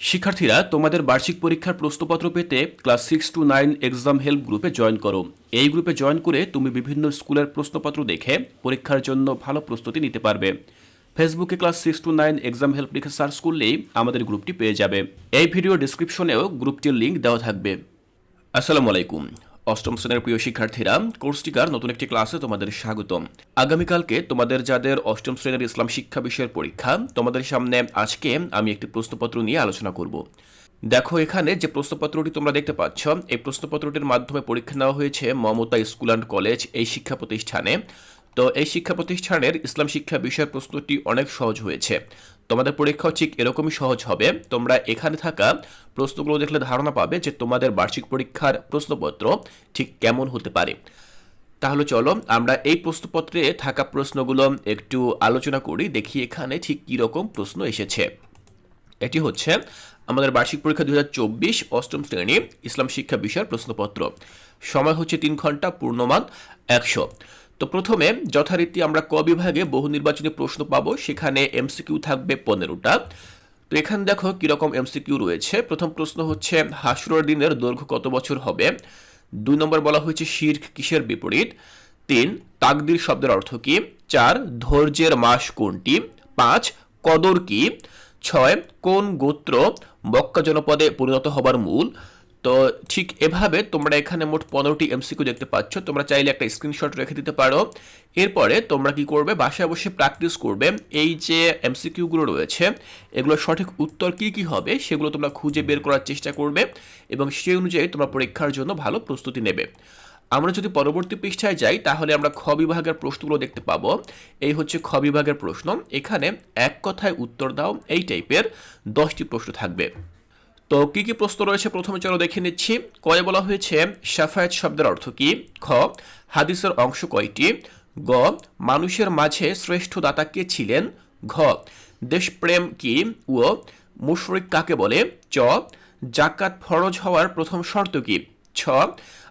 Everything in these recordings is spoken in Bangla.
শিক্ষার্থীরা তোমাদের বার্ষিক পরীক্ষার প্রশ্নপত্র পেতে class six to nine exam help গ্রুপে জয়েন করো। এই গ্রুপে জয়েন করে তুমি বিভিন্ন স্কুলের প্রশ্নপত্র দেখে পরীক্ষার জন্য ভালো প্রস্তুতি নিতে পারবে। ফেসবুকে class six to nine exam help লিখে সার্চ করলেই আমাদের গ্রুপটি পেয়ে যাবে। এই ভিডিও ডিসক্রিপশনেও গ্রুপটির লিঙ্ক দেওয়া থাকবে। আসসালামু আলাইকুম। অষ্টম শ্রেণির প্রিয় শিক্ষার্থীরা, কোর্সটিকার নতুন একটি ক্লাসে তোমাদের স্বাগতম। আগামীকালকে তোমাদের যাদের অষ্টম শ্রেণির ইসলাম শিক্ষা বিষয়ের পরীক্ষা, তোমাদের সামনে আজকে আমি একটি প্রশ্নপত্র নিয়ে আলোচনা করব। দেখো এখানে যে প্রশ্নপত্রটি তোমরা দেখতে পাচ্ছ, এই প্রশ্নপত্রটির মাধ্যমে পরীক্ষা নেওয়া হয়েছে মমতা স্কুল অ্যান্ড কলেজ এই শিক্ষা প্রতিষ্ঠানে। তো এই শিক্ষা প্রতিষ্ঠানের ইসলাম শিক্ষা বিষয়ের প্রশ্নটি অনেক সহজ হয়েছে। তোমাদের পরীক্ষাও ঠিক এরকমই সহজ হবে। তোমরা এখানে থাকা প্রশ্নগুলো দেখলে ধারণা পাবে যে তোমাদের বার্ষিক পরীক্ষার প্রশ্নপত্র ঠিক কেমন হতে পারে। তাহলে চলো আমরা এই প্রশ্নপত্রে থাকা প্রশ্নগুলো একটু আলোচনা করি, দেখি এখানে ঠিক কী রকম প্রশ্ন এসেছে। এটি হচ্ছে, আমাদের বার্ষিক পরীক্ষা দু অষ্টম শ্রেণি ইসলাম শিক্ষা বিষয়ের প্রশ্নপত্র। সময় হচ্ছে তিন ঘণ্টা, পূর্ণমান একশো। তো প্রথমে যথারীতি আমরা ক বিভাগে বহু নির্বাচনী প্রশ্ন পাবো, সেখানে এমসিকিউ থাকবে পনেরোটা। তো এখানে দেখো কীরকম এমসিকিউ রয়েছে। প্রথম প্রশ্ন হচ্ছে, হাসুরের দিনের দৈর্ঘ্য কত বছর হবে? দুই নম্বর বলা হয়েছে, শির্ক কিসের বিপরীত? তিন, তাকদির শব্দের অর্থ কি? চার, ধৈর্যের মাস কোনটি? পাঁচ, কদর কি? ছয়, কোন গোত্র মক্কা জনপদে পরিণত হবার মূল? তো ঠিক এভাবে তোমরা এখানে মোট পনেরোটি এমসিকিউ দেখতে পাচ্ছ। তোমরা চাইলে একটা স্ক্রিনশট রেখে দিতে পারো। এরপরে তোমরা কি করবে? বাসায় বসে প্র্যাকটিস করবে। এই যে এমসিকিউগুলো রয়েছে, এগুলো সঠিক উত্তর কি কি হবে সেগুলো তোমরা খুঁজে বের করার চেষ্টা করবে এবং সেই অনুযায়ী তোমরা পরীক্ষার জন্য ভালো প্রস্তুতি নেবে। আমরা যদি পরবর্তী পৃষ্ঠায় যাই, তাহলে আমরা খ বিভাগের প্রশ্নগুলো দেখতে পাবো। এই হচ্ছে খ বিভাগের প্রশ্ন। এখানে এক কথায় উত্তর দাও, এই টাইপের দশটি প্রশ্ন থাকবে। তো কি কি প্রশ্ন রয়েছে? প্রথমে চলো দেখে নিচ্ছি। কয়ে বলা হয়েছে, সাফায়াত শব্দের অর্থ কি? খ, হাদিসের অংশ কয়টি? গ, মানুষের মাঝে শ্রেষ্ঠ দাতা কে ছিলেন? ঘ, দেশপ্রেম কি? ও মুশরিক কাকে বলে? চ জাকাত ফরজ হওয়ার প্রথম শর্ত কি? ছ,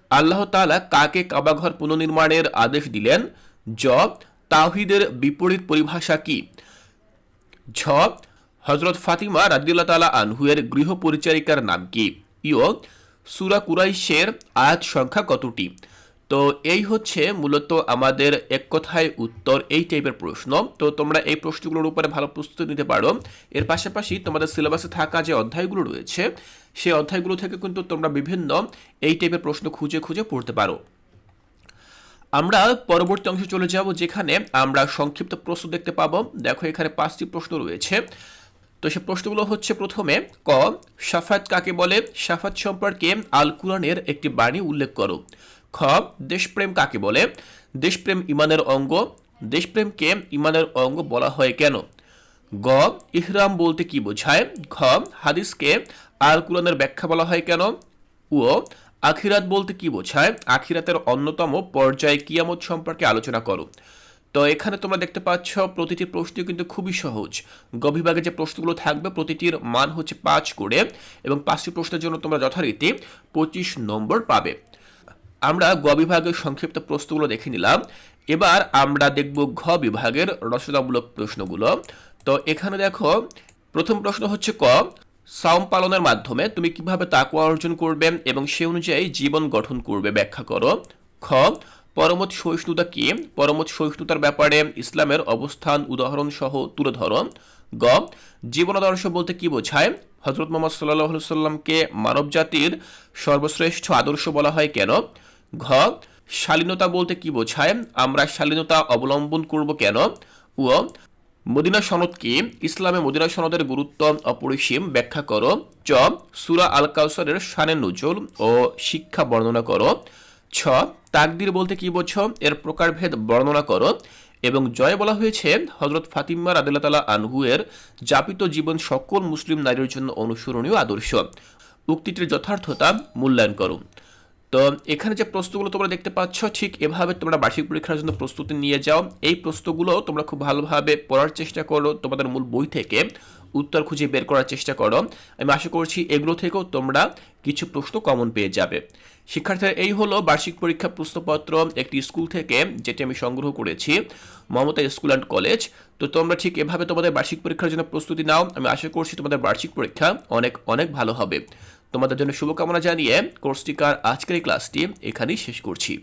আল্লাহ তাআলা কাকে কাবাঘর পুনর্নির্মাণের আদেশ দিলেন? জ তাহিদের বিপরীত পরিভাষা কি? ঝ হজরত ফাতিমা রাদিউল্লাহ তালা আনহুয়ের গৃহ পরিচারিকার নাম কি? ইও সুরা কুরাইশের আয়াত সংখ্যা কতটি? তো এই হচ্ছে মূলত আমাদের এক কথায় উত্তর এই টাইপের প্রশ্ন। তো তোমরা এই প্রশ্নগুলোর উপরে ভালো প্রস্তুতি নিতে পারো। এর পাশাপাশি তোমাদের সিলেবাসে থাকা যে অধ্যায়গুলো রয়েছে সেই অধ্যায়গুলো থেকে কিন্তু তোমরা বিভিন্ন এই টাইপের প্রশ্ন খুঁজে খুঁজে পড়তে পারো। আমরা পরবর্তী অংশে চলে যাব যেখানে আমরা সংক্ষিপ্ত প্রশ্ন দেখতে পাবো। দেখো এখানে পাঁচটি প্রশ্ন রয়েছে। তো সে প্রশ্নগুলো হচ্ছে প্রথমে, ক সাফাত কাকে বলে? সাফাত সম্পর্কে আল কুরআনের একটি বাণী উল্লেখ করো। খ, দেশপ্রেম কাকে বলে? দেশপ্রেম ইমানের অঙ্গ। দেশপ্রেমকে ইমানের অঙ্গ বলা হয় কেন? গ, ইহরাম বলতে কি বোঝায়? খ হাদিসকে আল কুরআনের ব্যাখ্যা বলা হয় কেন? ও আখিরাত বলতে কি বোঝায়? আখিরাতের অন্যতম পর্যায়ে কিয়ামত সম্পর্কে আলোচনা করো। তো এখানে তোমরা দেখতে পাচ্ছ প্রতিটি প্রশ্ন কিন্তু খুবই সহজ। গ বিভাগে যে প্রশ্নগুলো থাকবে, প্রতিটির মান হচ্ছে পাঁচ করে এবং পাঁচটি প্রশ্নের জন্য তোমরা যথারীতি পঁচিশ নম্বর পাবে। আমরা গ বিভাগের সংক্ষিপ্ত প্রশ্নগুলো দেখে নিলাম। এবার আমরা দেখব ঘ বিভাগের রচনামূলক প্রশ্নগুলো। তো এখানে দেখো, প্রথম প্রশ্ন হচ্ছে ক সাওম পালনের মাধ্যমে তুমি কীভাবে তাকুয়া অর্জন করবে এবং সে অনুযায়ী জীবন গঠন করবে ব্যাখ্যা করো। খ পরমত সহিষ্ণুতা কি? পরমত সহিষ্ণুতার ব্যাপারে ইসলামের অবস্থান উদাহরণ সহ তুলে ধরো। গ জীবনাদর্শ বলতে কি বোঝায়? হজরত মোহাম্মদ সাল্লাহ সাল্লামকে মানব জাতির সর্বশ্রেষ্ঠ আদর্শ বলা হয় কেন? ঘ, শালীনতা বলতে কি বোঝায়? আমরা শালীনতা অবলম্বন করব কেন? ও মদিনা সনদ কি? ইসলামে মদিনা সনদের গুরুত্ব অপরিসীম, ব্যাখ্যা করো। চ, সুরা আল কাউসারের শানের নজল ও শিক্ষা বর্ণনা করো। ছ, তাকদির বলতে কি বোঝো? এর প্রকারভেদ বর্ণনা করো। এবং জয় বলা হয়েছে হজরত ফাতিম্মা রাদিল্লা আনহু এর যাপিত জীবন সকল মুসলিম নারীর জন্য অনুসরণীয় আদর্শ। উক্তিটির যথার্থতা মূল্যায়ন করো। তো এখানে যে প্রশ্নগুলো তোমরা দেখতে পাচ্ছ, ঠিক এভাবে তোমরা বার্ষিক পরীক্ষার জন্য প্রস্তুতি নিয়ে যাও। এই প্রশ্নগুলো তোমরা খুব ভালোভাবে পড়ার চেষ্টা করো, তোমাদের মূল বই থেকে উত্তর খুঁজে বের করার চেষ্টা করো। আমি আশা করছি এগুলো থেকেও তোমরা কিছু প্রশ্ন কমন পেয়ে যাবে। শিক্ষার্থীরা, এই হলো বার্ষিক পরীক্ষা প্রশ্নপত্র একটি স্কুল থেকে, যেটি আমি সংগ্রহ করেছি মমতা স্কুল অ্যান্ড কলেজ। তো তোমরা ঠিক এভাবে তোমাদের বার্ষিক পরীক্ষার জন্য প্রস্তুতি নাও। আমি আশা করছি তোমাদের বার্ষিক পরীক্ষা অনেক অনেক ভালো হবে। তোমাদের জন্য শুভকামনা জানিয়ে কোর্সটিকার আজকের ক্লাসটি এখানেই শেষ করছি।